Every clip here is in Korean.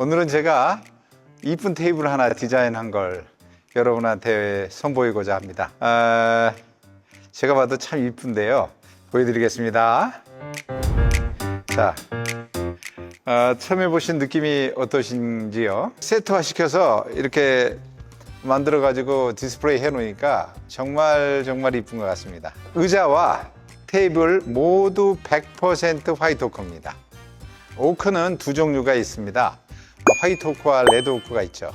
오늘은 제가 이쁜 테이블 하나 디자인한 걸 여러분한테 선보이고자 합니다. 아, 제가 봐도 참 이쁜데요. 보여드리겠습니다. 자, 아, 처음에 보신 느낌이 어떠신지요? 세트화 시켜서 이렇게 만들어 가지고 디스플레이 해 놓으니까 정말 정말 이쁜 것 같습니다. 의자와 테이블 모두 100% 화이트 오크입니다. 오크는 두 종류가 있습니다. 화이트 오크와 레드 오크가 있죠.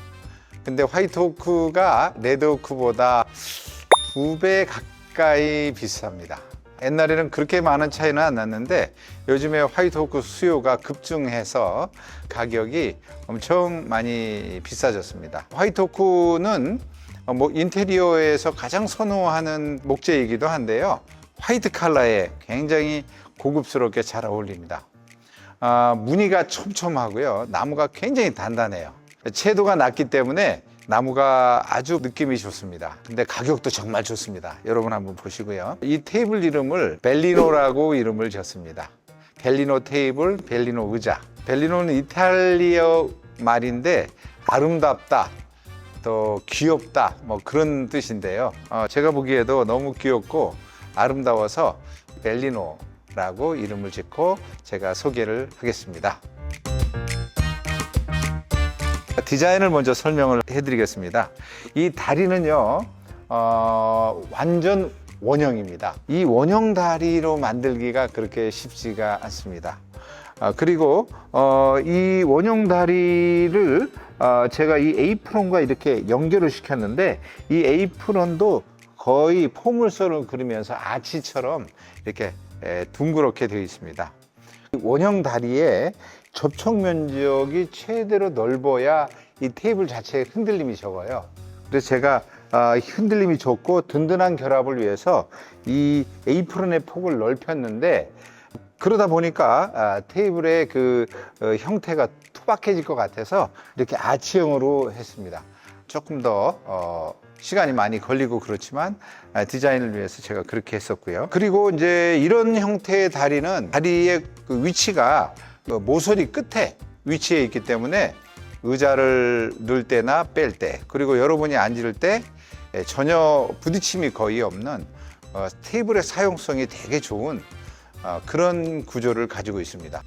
근데 화이트 오크가 레드 오크보다 두 배 가까이 비쌉니다. 옛날에는 그렇게 많은 차이는 안 났는데 요즘에 화이트 오크 수요가 급증해서 가격이 엄청 많이 비싸졌습니다. 화이트 오크는 뭐 인테리어에서 가장 선호하는 목재이기도 한데요. 화이트 컬러에 굉장히 고급스럽게 잘 어울립니다. 아, 무늬가 촘촘하고요. 나무가 굉장히 단단해요. 채도가 낮기 때문에 나무가 아주 느낌이 좋습니다. 근데 가격도 정말 좋습니다. 여러분 한번 보시고요. 이 테이블 이름을 벨리노라고 이름을 지었습니다. 벨리노 테이블, 벨리노 의자. 벨리노는 이탈리아 말인데 아름답다, 또 귀엽다, 뭐 그런 뜻인데요. 어, 제가 보기에도 너무 귀엽고 아름다워서 벨리노 라고 이름을 짓고 제가 소개를 하겠습니다. 디자인을 먼저 설명을 해드리겠습니다. 이 다리는요, 어, 완전 원형입니다. 이 원형 다리로 만들기가 그렇게 쉽지가 않습니다. 아, 그리고 어, 이 원형 다리를 어, 제가 이 에이프론과 이렇게 연결을 시켰는데 이 에이프론도 거의 포물선을 그리면서 아치처럼 이렇게 에, 둥그렇게 되어 있습니다. 원형 다리에 접촉 면적이 최대로 넓어야 이 테이블 자체의 흔들림이 적어요. 그래서 제가 아, 흔들림이 적고 든든한 결합을 위해서 이 에이프론의 폭을 넓혔는데 그러다 보니까 아, 테이블의 그 어, 형태가 투박해질 것 같아서 이렇게 아치형으로 했습니다. 조금 더 어, 시간이 많이 걸리고 그렇지만 아, 디자인을 위해서 제가 그렇게 했었고요. 그리고 이제 이런 형태의 다리는 다리의 그 위치가 그 모서리 끝에 위치해 있기 때문에 의자를 넣을 때나 뺄 때, 그리고 여러분이 앉을 때 예, 전혀 부딪힘이 거의 없는 어, 테이블의 사용성이 되게 좋은 어, 그런 구조를 가지고 있습니다.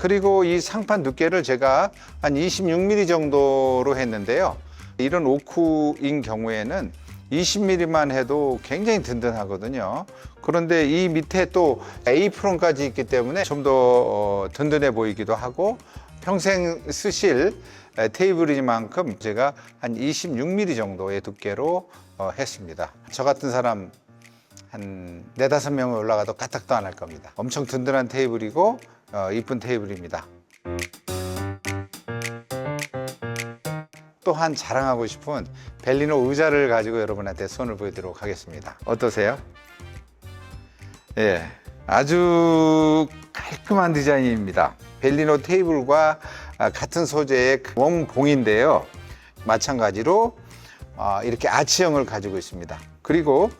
그리고 이 상판 두께를 제가 한 26mm 정도로 했는데요. 이런 오크인 경우에는 20mm만 해도 굉장히 든든하거든요. 그런데 이 밑에 또 에이프론까지 있기 때문에 좀더 어, 든든해 보이기도 하고 평생 쓰실 에, 테이블이만큼 제가 한 26mm 정도의 두께로 어, 했습니다. 저 같은 사람 한 네다섯 명이 올라가도 까딱도 안 할 겁니다. 엄청 든든한 테이블이고 어, 이쁜 테이블입니다. 또한 자랑하고 싶은 벨리노 의자를 가지고 여러분한테 손을 보여드리도록 하겠습니다. 어떠세요? 예, 아주 깔끔한 디자인입니다. 벨리노 테이블과 아, 같은 소재의 원봉인데요. 마찬가지로 아, 이렇게 아치형을 가지고 있습니다. 그리고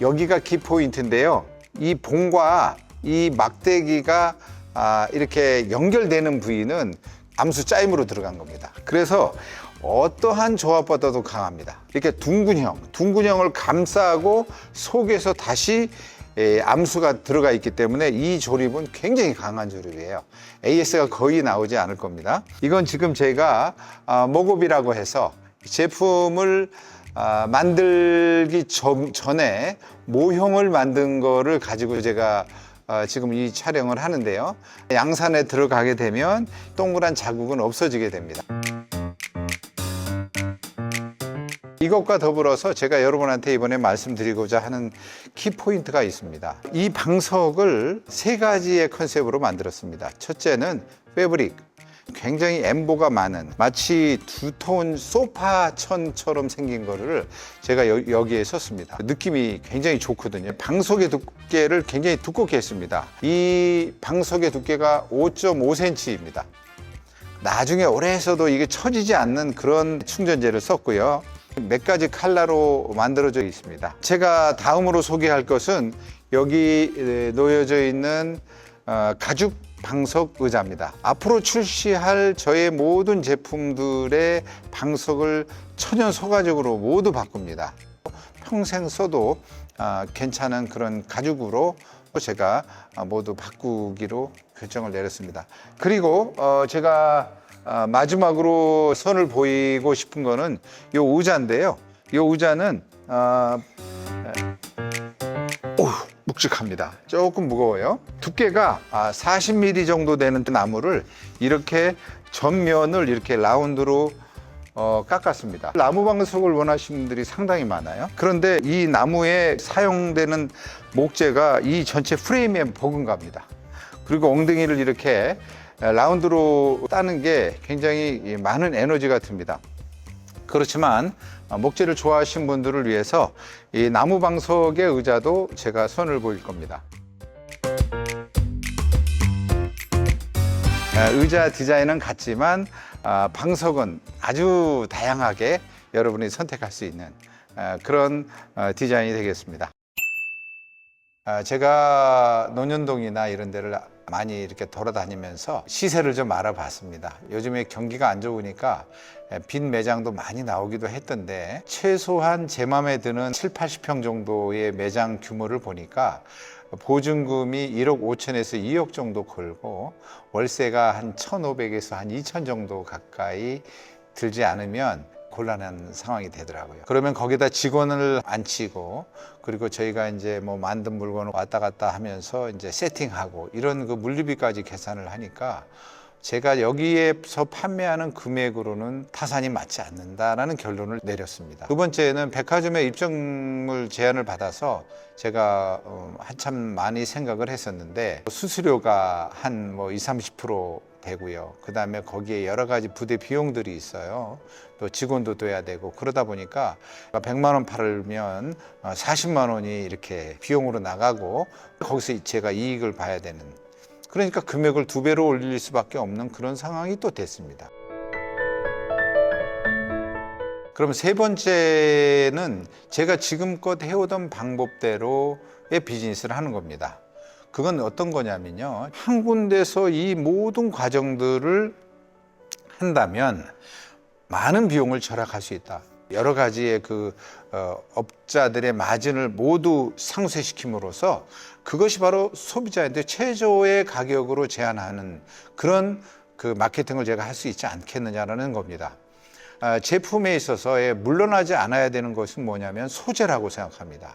여기가 키 포인트인데요. 이 봉과 이 막대기가 아, 이렇게 연결되는 부위는 암수 짜임으로 들어간 겁니다. 그래서 어떠한 조합보다도 강합니다. 이렇게 둥근형, 둥근형을 감싸고 속에서 다시 에, 암수가 들어가 있기 때문에 이 조립은 굉장히 강한 조립이에요. AS가 거의 나오지 않을 겁니다. 이건 지금 제가 아, 목업이라고 해서 제품을 아, 만들기 전, 전에 모형을 만든 거를 가지고 제가 어, 지금 이 촬영을 하는데요. 양산에 들어가게 되면 동그란 자국은 없어지게 됩니다. 이것과 더불어서 제가 여러분한테 이번에 말씀드리고자 하는 키포인트가 있습니다. 이 방석을 세 가지의 컨셉으로 만들었습니다. 첫째는 패브릭. 굉장히 엠보가 많은 마치 두터운 소파천처럼 생긴 거를 제가 여, 기에 썼습니다. 느낌이 굉장히 좋거든요. 방석의 두께를 굉장히 두껍게 했습니다. 이 방석의 두께가 5.5cm입니다. 나중에 오래 써도 이게 처지지 않는 그런 충전재를 썼고요. 몇 가지 칼라로 만들어져 있습니다. 제가 다음으로 소개할 것은 여기 놓여져 있는 어, 가죽 방석 의자입니다. 앞으로 출시할 저의 모든 제품들의 방석을 천연 소가죽으로 모두 바꿉니다. 평생 써도 아, 괜찮은 그런 가죽으로 제가 아, 모두 바꾸기로 결정을 내렸습니다. 그리고 어, 제가 아, 마지막으로 선을 보이고 싶은 거는 이 의자인데요. 이 의자는 묵직합니다. 조금 무거워요. 두께가 아, 40mm 정도 되는 나무를 이렇게 전면을 이렇게 라운드로 어, 깎았습니다. 나무 방석을 원하시는 분들이 상당히 많아요. 그런데 이 나무에 사용되는 목재가 이 전체 프레임에 버금갑니다. 그리고 엉덩이를 이렇게 라운드로 따는 게 굉장히 많은 에너지가 듭니다. 그렇지만 어, 목재를 좋아하시는 분들을 위해서 이 나무 방석의 의자도 제가 선을 보일 겁니다. 아, 의자 디자인은 같지만 아, 방석은 아주 다양하게 여러분이 선택할 수 있는 아, 그런 어, 디자인이 되겠습니다. 아, 제가 논현동이나 이런 데를 많이 이렇게 돌아다니면서 시세를 좀 알아봤습니다. 요즘에 경기가 안 좋으니까 빈 매장도 많이 나오기도 했던데 최소한 제 마음에 드는 7, 80평 정도의 매장 규모를 보니까 보증금이 1억 5천에서 2억 정도 걸고 월세가 한 1,500에서 한 2천 정도 가까이 들지 않으면 곤란한 상황이 되더라고요. 그러면 거기다 직원을 앉히고 그리고 저희가 이제 뭐 만든 물건을 왔다 갔다 하면서 이제 세팅하고 이런 그 물류비까지 계산을 하니까 제가 여기에서 판매하는 금액으로는 타산이 맞지 않는다라는 결론을 내렸습니다. 두 번째는 백화점에 입점을 제안을 받아서 제가 어, 한참 많이 생각을 했었는데 수수료가 한 뭐 20, 30% 되고요. 그 다음에 거기에 여러 가지 부대 비용들이 있어요. 또 직원도 둬야 되고 그러다 보니까 100만 원 팔면 40만 원이 이렇게 비용으로 나가고 거기서 제가 이익을 봐야 되는 그러니까 금액을 두 배로 올릴 수밖에 없는 그런 상황이 또 됐습니다. 그럼 세 번째는 제가 지금껏 해오던 방법대로의 비즈니스를 하는 겁니다. 그건 어떤 거냐면요. 한 군데서 이 모든 과정들을 한다면 많은 비용을 절약할 수 있다. 여러 가지의 그 어, 업자들의 마진을 모두 상쇄시킴으로써 그것이 바로 소비자한테 최저의 가격으로 제한하는 그런 그 마케팅을 제가 할 수 있지 않겠느냐라는 겁니다. 아, 제품에 있어서 물러나지 않아야 되는 것은 뭐냐면 소재라고 생각합니다.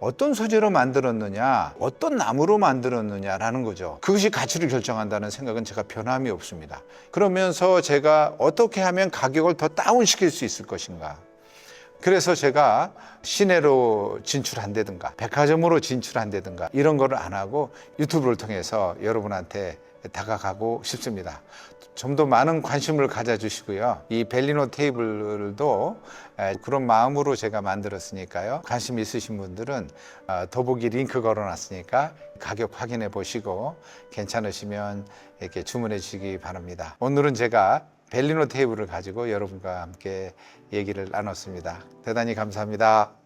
어떤 소재로 만들었느냐, 어떤 나무로 만들었느냐라는 거죠. 그것이 가치를 결정한다는 생각은 제가 변함이 없습니다. 그러면서 제가 어떻게 하면 가격을 더 다운시킬 수 있을 것인가. 그래서 제가 시내로 진출한다든가 백화점으로 진출한다든가 이런 거를 안 하고 유튜브를 통해서 여러분한테 다가가고 싶습니다. 좀 더 많은 관심을 가져주시고요. 이 벨리노 테이블도 그런 마음으로 제가 만들었으니까요. 관심 있으신 분들은 어, 더보기 링크 걸어놨으니까 가격 확인해 보시고 괜찮으시면 이렇게 주문해 주시기 바랍니다. 오늘은 제가 벨리노 테이블을 가지고 여러분과 함께 얘기를 나눴습니다. 대단히 감사합니다.